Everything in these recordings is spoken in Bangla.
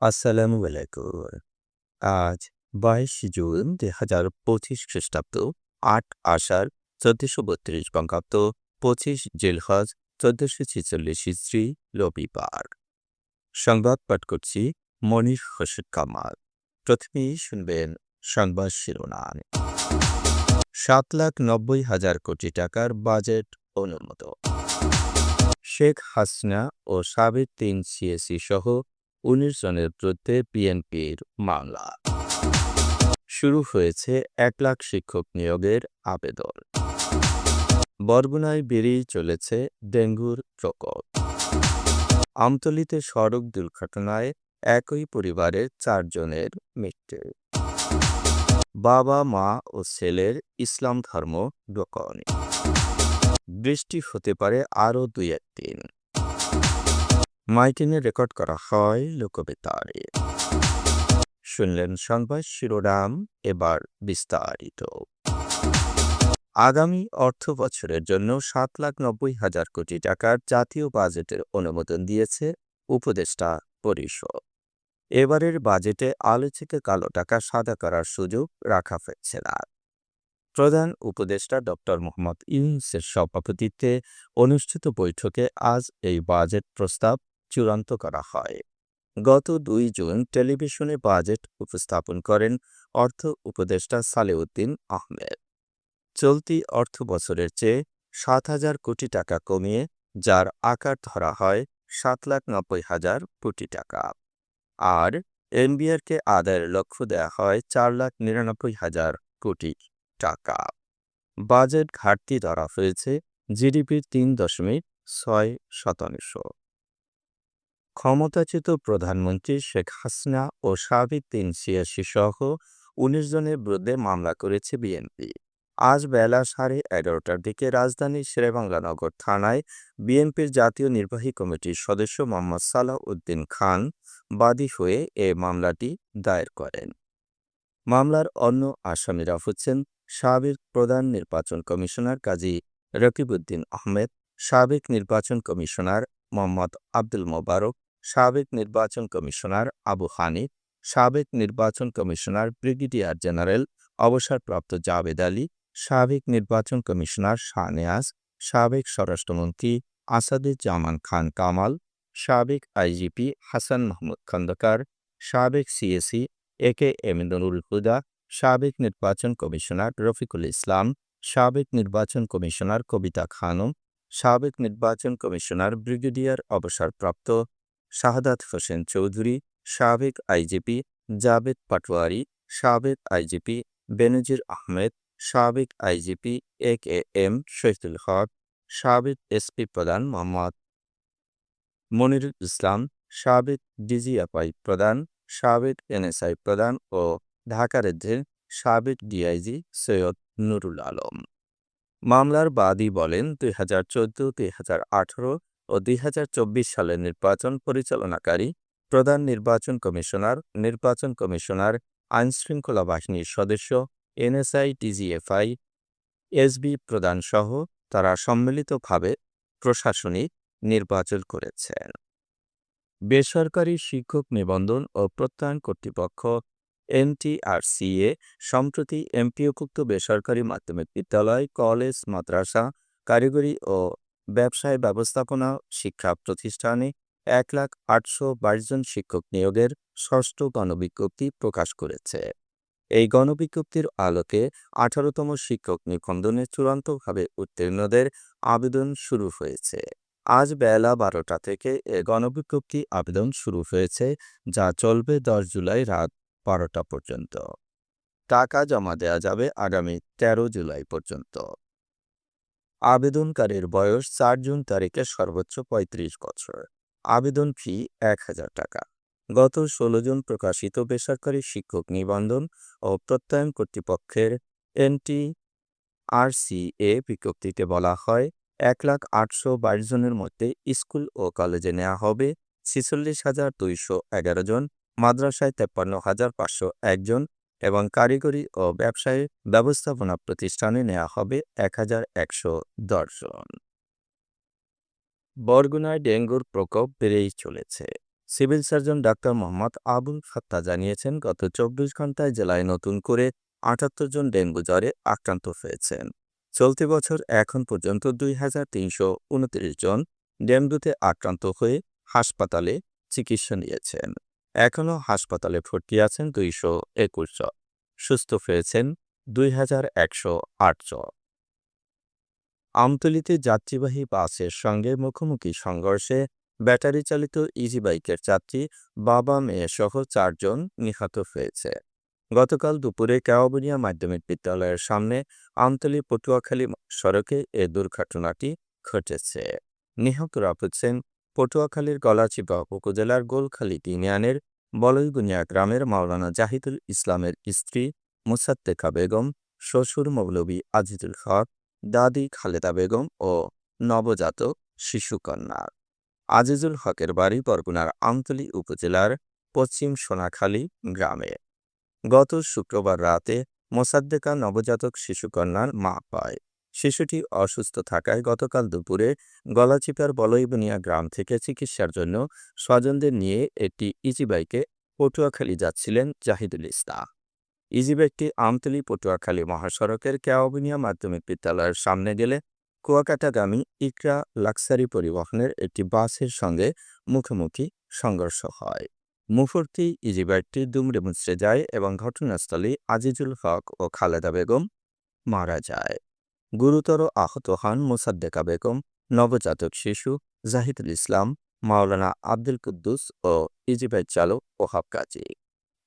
আসসালামু আলাইকুম। আজ বাইশ জুন দুই হাজার পঁচিশ খ্রিস্টাব্দ, আট আষাঢ়, চোদ্দশো বত্রিশ বঙ্গাব্দ, পঁচিশ জিলহজ, চোদ্দশো ছেচল্লিশ ইস্ত্রি রবিবার। সংবাদ পাঠ করছি মনির হোসেন কামাল। প্রথমেই শুনবেন সংবাদ শিরোনাম। সাত লাখ নব্বই হাজার কোটি টাকার বাজেট অনুমোদ শেখ হাসিনা ও সাবেক তিন সিএসি সহ উনিশ জনের বিরুদ্ধে মামলা। শুরু হয়েছে এক লাখ শিক্ষক নিয়োগের আবেদন। বরগুনায় বেরিয়ে চলেছে ডেঙ্গুর প্রকোপ। আমতলিতে সড়ক দুর্ঘটনায় একই পরিবারের চারজনের মৃত্যু। বাবা, মা ও ছেলের ইসলাম ধর্ম গ্রহণ বৃষ্টি হতে পারে আরও দুই একদিন মাইকিনে রেকর্ড করা হয় লোকবেতারে। শুনলেন সংবাদ শিরোনাম এবার বিস্তারিত। আগামী অর্থ বছরের জন্য সাত লাখ নব্বই হাজার কোটি টাকার জাতীয় বাজেটের অনুমোদন দিয়েছে উপদেষ্টা পরিষদ। এবারের বাজেটে আলো থেকে কালো টাকা সাদা করার সুযোগ রাখা হয়েছে না। প্রধান উপদেষ্টা ডক্টর মোহাম্মদ ইউনুসের সভাপতিত্বে অনুষ্ঠিত বৈঠকে আজ এই বাজেট প্রস্তাব চূড়ান্ত করা হয়। গত দুই জুন টেলিভিশনে বাজেট উপস্থাপন করেন অর্থ উপদেষ্টা সালেউদ্দিন আহমেদ। চলতি অর্থ বছরের চেয়ে সাত হাজার কোটি টাকা কমিয়ে, যার আকার ধরা হয় সাত লাখ নব্বই হাজার কোটি টাকা। আর এমবিআরকে আদায়ের লক্ষ্য দেয়া হয় চার লাখ নিরানব্বই হাজার কোটি টাকা। বাজেট ঘাটতি ধরা হয়েছে জিডিপির তিন দশমিক ছয় শতাংশ। ক্ষমতাচ্যুত প্রধানমন্ত্রী শেখ হাসিনা ও সাবেক তিন সিয়াসি সহ উনিশ জনের বিরুদ্ধে মামলা করেছে বিএনপি। আজ বেলা সাড়ে এগারোটার দিকে রাজধানীর শেরেবাংলানগর থানায় বিএনপির জাতীয় নির্বাহী কমিটির সদস্য মোহাম্মদ সালাহ উদ্দিন খান বাদী হয়ে এ মামলাটি দায়ের করেন। মামলার অন্য আসামিরা হচ্ছেন সাবেক প্রধান নির্বাচন কমিশনার কাজী রকিবউদ্দিন আহমেদ, সাবেক নির্বাচন কমিশনার মোহাম্মদ আব্দুল মোবারক, সাবেক নির্বাচন কমিশনার আবু হানিফ, সাবেক নির্বাচন কমিশনার ব্রিগেডিয়ার জেনারেল অবসরপ্রাপ্ত জাবেদ আলী, সাবেক নির্বাচন কমিশনার শাহনেয়াজ সাবেক স্বরাষ্ট্রমন্ত্রী আসাদুজ্জামান খান কামাল, সাবেক আইজিপি হাসান মাহমুদ খন্দকার, সাবেক CEC A K M Nurul Huda, সাবেক নির্বাচন কমিশনার রফিকুল ইসলাম, সাবেক নির্বাচন কমিশনার কবিতা খানম সাবেক নির্বাচন কমিশনার, ব্রিগেডিয়ার অবসরপ্রাপ্ত শাহাদাত হোসেন চৌধুরী, সাবেক আইজিপি জাবেদ পাটোয়ারি, সাবেক আইজিপি বেনজির আহমেদ, সাবেক IGP A K M Shahidul Haque, সাবেক এসপি প্রধান মোহাম্মদ মনিরুল ইসলাম, সাবেক ডিজিএফআই প্রধান, সাবেক এনএসআই প্রধান ও ঢাকা রেঞ্জের সাবেক ডিআইজি সৈয়দ নুরুল আলম। মামলার বাদী বলেন দুই হাজার চোদ্দ, দুই হাজার আঠারো ও দুই হাজার চব্বিশ সালের নির্বাচন পরিচালনাকারী প্রধান নির্বাচন কমিশনার নির্বাচন কমিশনার, আইনশৃঙ্খলা বাহিনীর সদস্য, এনএসআই, ডিজিএফআই, এসবি প্রধানসহ তারা সম্মিলিতভাবে প্রশাসনিক নির্বাচন করেছেন। বেসরকারি শিক্ষক নিবন্ধন ও প্রত্যয়ন কর্তৃপক্ষ এনটিআরসিএ সম্প্রতি এমপিওভুক্ত বেসরকারি মাধ্যমিক বিদ্যালয়, কলেজ, মাদ্রাসা, কারিগরি ও ব্যবসায় ব্যবস্থাপনা শিক্ষা প্রতিষ্ঠানে এক লাখ আটশো বাইশ জন শিক্ষক নিয়োগের ষষ্ঠ গণবিজ্ঞপ্তি প্রকাশ করেছে। এই গণবিজ্ঞপ্তির আলোকে আঠারোতম শিক্ষক নিবন্ধনে চূড়ান্তভাবে উত্তীর্ণদের আবেদন শুরু হয়েছে। আজ বেলা বারোটা থেকে এ গণবিজ্ঞপ্তি আবেদন শুরু হয়েছে, যা চলবে দশ জুলাই রাত বারোটা পর্যন্ত। টাকা জমা দেয়া যাবে আগামী তেরো জুলাই পর্যন্ত। আবেদনকারীর বয়স চার জুন তারিখে সর্বোচ্চ ৩৫ বছর। আবেদন ফি এক হাজার টাকা। গত ষোলো জুন প্রকাশিত বেসরকারি শিক্ষক নিবন্ধন ও প্রত্যয়ন কর্তৃপক্ষের এনটি আরসিএ বিজ্ঞপ্তিতে বলা হয়, এক লাখ আটশো বাইশ জনের মধ্যে স্কুল ও কলেজে নেওয়া হবে ছেচল্লিশ হাজার দুইশো এগারো জন মাদ্রাসায় তেপ্পান্ন হাজার পাঁচশো একজন এবং কারিগরি ও ব্যবসায়ী ব্যবস্থাপনা প্রতিষ্ঠানে নেওয়া হবে এক হাজার একশো দশজন বরগুনায় ডেঙ্গুর প্রকোপ বেড়েই চলেছে। Civil surgeon doctor Mohammad Abul Fatta জানিয়েছেন, গত চব্বিশ ঘন্টায় জেলায় নতুন করে আটাত্তর জন ডেঙ্গু জ্বরে আক্রান্ত হয়েছেন। চলতি বছর এখন পর্যন্ত দুই হাজার তিনশো উনত্রিশ জন ডেঙ্গুতে আক্রান্ত হয়ে হাসপাতালে চিকিৎসা নিয়েছেন। এখনও হাসপাতালে ভর্তি আছেন দুইশো একুশ জন। সুস্থ হয়েছেন দুই হাজার একশো আট জন। আমতলিতে যাত্রীবাহী বাসের সঙ্গে মুখোমুখি সংঘর্ষে ব্যাটারি চালিত ইজি বাইকের যাত্রী বাবা, মেয়ে সহ চারজন নিহত হয়েছে। গতকাল দুপুরে কেওয়াবনিয়া মাধ্যমিক বিদ্যালয়ের সামনে আমতলি পটুয়াখালী সড়কে এ দুর্ঘটনাটি ঘটেছে। নিহতরা হচ্ছেন পটুয়াখালীর গলাচিপা উপজেলার গোলখালী ইউনিয়নের বলইগুনিয়া গ্রামের মাওলানা জাহিদুল ইসলামের স্ত্রী মুসাদ্দেকা বেগম, শ্বশুর মৌলবী আজিজুল হক, দাদি খালেদা বেগম ও নবজাতক শিশুকন্যা। আজিজুল হকের বাড়ি বরগুনার আমতলী উপজেলার পশ্চিম সোনাখালী গ্রামে। গত শুক্রবার রাতে মোসাদ্দেকা নবজাতক শিশুকন্যার মা পায় শিশুটি অসুস্থ থাকায় গতকাল দুপুরে গলাচিপার বলইবনিয়া গ্রাম থেকে চিকিৎসার জন্য স্বজনদের নিয়ে একটি ইজিবাইকে পটুয়াখালী যাচ্ছিলেন জাহিদুল ইসলাম। ইজিবাইকটি আমতলী পটুয়াখালী মহাসড়কের কেওয়াবনিয়া মাধ্যমিক বিদ্যালয়ের সামনে গেলে কুয়াকাটাগামী ইকরা লাক্সারি পরিবহনের একটি বাসের সঙ্গে মুখোমুখি সংঘর্ষ হয়। মুহূর্তে ইজিবাইকটি দুমড়ে মুচড়ে যায় এবং ঘটনাস্থলে আজিজুল হক ও খালেদা বেগম মারা যায়। গুরুতর আহত হন মোসাদ্দেকা বেগম, নবজাতক শিশু জাহিদুল ইসলাম, মাওলানা আব্দুল কুদ্দুস ও ইজিবাইক চালক ওহাব কাজী।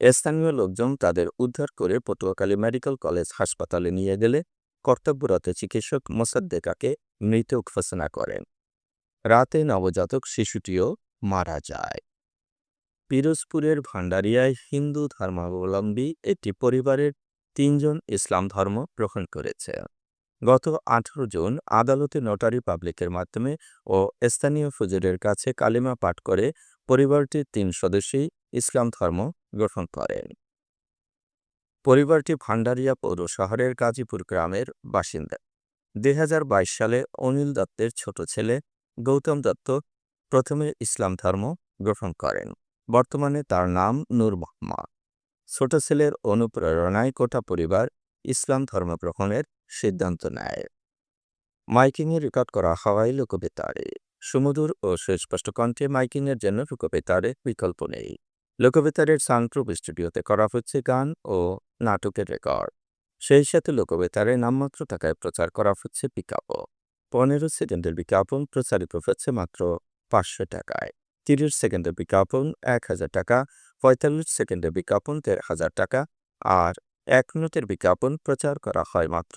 স্থানীয় লোকজন তাদের উদ্ধার করে পটুয়াখালী মেডিকেল কলেজ হাসপাতালে নিয়ে গেলে কর্তব্যরত চিকিৎসক মোসাদ্দেকাকে মৃত ঘোষণা করেন। রাতে নবজাতক শিশুটিও মারা যায়। পিরোজপুরের ভান্ডারিয়ায় হিন্দু ধর্মাবলম্বী একটি পরিবারের তিনজন ইসলাম ধর্ম গ্রহণ করেছে। গত আঠারো জুন আদালতে নোটারি পাবলিকের মাধ্যমে ও স্থানীয় ফুজুরের কাছে কালিমা পাঠ করে পরিবারটির তিন সদস্যই ইসলাম ধর্ম গ্রহণ করেন। পরিবারটি ভান্ডারিয়া পৌর শহরের গাজীপুর গ্রামের বাসিন্দা। দুই হাজার বাইশ সালে অনিল দত্তের ছোট ছেলে গৌতম দত্ত প্রথমে ইসলাম ধর্ম গ্রহণ করেন। বর্তমানে তার নাম নূর মোহাম্মদ। ছোট ছেলের অনুপ্রেরণায় গোটা পরিবার ইসলাম ধর্ম গ্রহণের সিদ্ধান্ত নেয়। মাইকিংয়ে রেকর্ড করা হওয়ায় লোকবেতারে সুমধুর ও সুস্পষ্ট কণ্ঠে মাইকিংয়ের জন্য লোকবেতারে বিকল্প নেই। লোকবেতারের সানপ্রুফ স্টুডিওতে করা হচ্ছে গান ও নাটকের রেকর্ড। সেই সাথে লোকবেতারে নামমাত্র টাকায় প্রচার করা হচ্ছে বিজ্ঞাপন। পনেরো সেকেন্ডের বিজ্ঞাপন প্রচারিত হচ্ছে মাত্র পাঁচশো টাকায়। তিরিশ সেকেন্ডের বিজ্ঞাপন এক হাজার টাকা, পঁয়তাল্লিশ সেকেন্ডের বিজ্ঞাপন দেড় হাজার টাকা, আর এক মিনিটের বিজ্ঞাপন প্রচার করা হয় মাত্র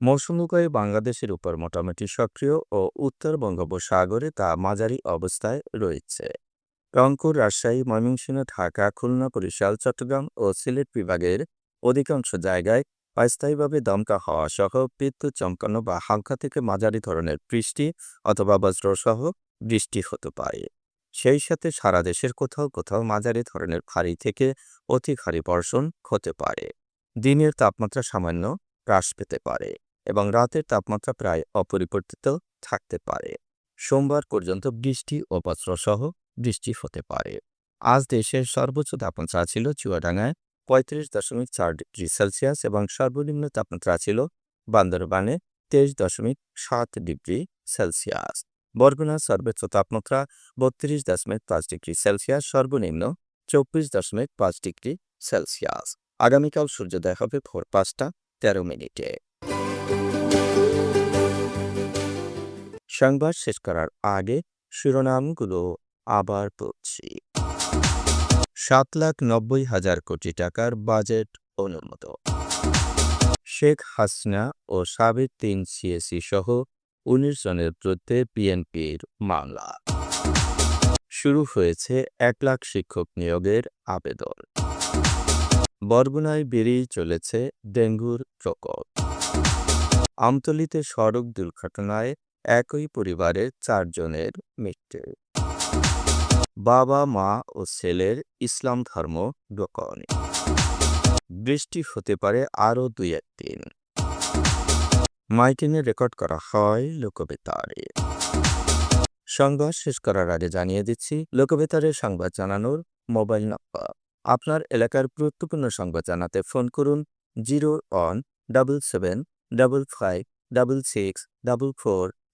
মৌসুমী বাংলাদেশের উপর মোটামুটি সক্রিয় ও উত্তর বঙ্গোপসাগরে তা মাঝারি অবস্থায় রয়েছে। রংপুর, রাজশাহী, ময়মনসিংহ, ঢাকা, খুলনা, বরিশাল, চট্টগ্রাম ও সিলেট বিভাগের অধিকাংশ জায়গায় অস্থায়ীভাবে দমকা হওয়া সহ বিদ্যুৎ চমকানো বা হালকা থেকে মাঝারি ধরনের বৃষ্টি অথবা বজ্রসহ বৃষ্টি হতে পারে। সেই সাথে সারা দেশের কোথাও কোথাও মাঝারি ধরনের ভারী থেকে অতি ভারী বর্ষণ হতে পারে। দিনের তাপমাত্রা সামান্য হ্রাস পেতে পারে। এবং রাতের তাপমাত্রা প্রায় অপরিবর্তিত থাকতে পারে। সোমবার পর্যন্ত বৃষ্টি ও বজ্রসহ বৃষ্টি হতে পারে। আজ দেশের সর্বোচ্চ তাপমাত্রা ছিল চুয়াডাঙ্গায় পঁয়ত্রিশ দশমিক চার ডিগ্রি সেলসিয়াস এবং সর্বনিম্ন তাপমাত্রা ছিল বান্দরবানে তেইশ দশমিক সাত ডিগ্রি সেলসিয়াস। বরগুনার সর্বোচ্চ তাপমাত্রা বত্রিশ দশমিক পাঁচ ডিগ্রি সেলসিয়াস, সর্বনিম্ন চব্বিশ দশমিক পাঁচ ডিগ্রি সেলসিয়াস। আগামীকাল সূর্যোদয় হবে ভোর পাঁচটা তেরো মিনিটে। সংবাদ শেষ করার আগে শিরোনামগুলো আবার পড়ছি। সাত লাখ নব্বই হাজার কোটি টাকার বাজেট অনুমোদ শেখ হাসিনা ও সাবেক তিন সিএসি সহ উনিশ জনের বিরুদ্ধে বিএনপির মামলা। শুরু হয়েছে এক লাখ শিক্ষক নিয়োগের আবেদন। বরগুনায় বেরিয়ে চলেছে ডেঙ্গুর প্রকোপ। আমতলিতে সড়ক দুর্ঘটনায় একই পরিবারের চারজনের মৃত্যু বাবা, মা ও ছেলের ইসলাম ধর্ম গোপনে বৃষ্টি হতে পারে আরও দুই একদিন মাইটিনে রেকর্ড করা হয় লোকবেতারে। সংবাদ শেষ করার আগে জানিয়ে দিচ্ছি লোকবেতারের সংবাদ জানানোর মোবাইল নাম্বার। আপনার এলাকার গুরুত্বপূর্ণ সংবাদ জানাতে ফোন করুন zero one double seven double five double six double four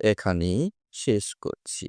এখানেই শেষ করছি।